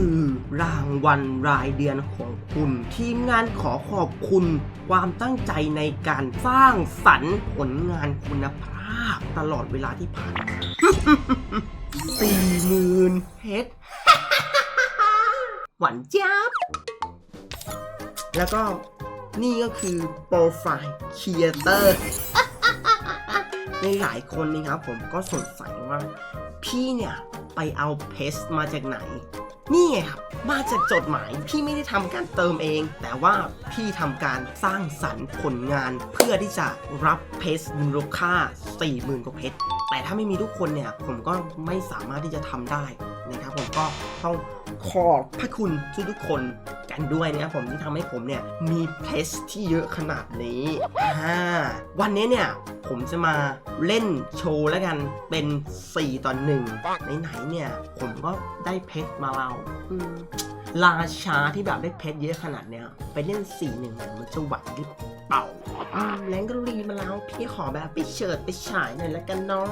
คือรางวัลรายเดือนของคุณ ทีมงานขอขอบคุณ ความตั้งใจในการสร้างสรรค์ผลงานคุณภาพตลอดเวลาที่ผ่านมาสี่หมื่นเพชรหวานจ้าบแล้วก็นี่ก็คือโปรไฟล์ครีเอเตอร์ในหลายคนนะครับผมก็สงสัยว่า พี่เนี่ย ไปเอาเพสมาจากไหน นี่ไงครับมาจากจดหมายพี่ไม่ได้ทำการเติมเอง แต่ว่าพี่ทำการสร้างสรรค์ผลงานเพื่อที่จะรับเพสมูลค่า 40,000กว่าเพชรแต่ถ้าไม่มีทุกคนเนี่ยผมก็ไม่สามารถที่จะทำได้นะครับผมก็ต้องขอบพระคุณทุกๆคน กันด้วยนะครับผมที่ทำให้ผมเนี่ยมีเพสที่เยอะขนาดนี้อ่าวันนี้เนี่ยผมจะมาเล่นโชว์แล้วกันเป็น 4ต่อหนึ่งไหนๆเนี่ย ผมก็ได้เพชรมาเราราชาที่แบบได้เพชรเยอะขนาดเนี้ยไปเล่น4 1เนี่ยมันจะไหวหรือเปล่าแรงก็รีมาแล้ว พี่ขอแบบไปเฉิดไปฉายหน่อยแล้วกันเนาะ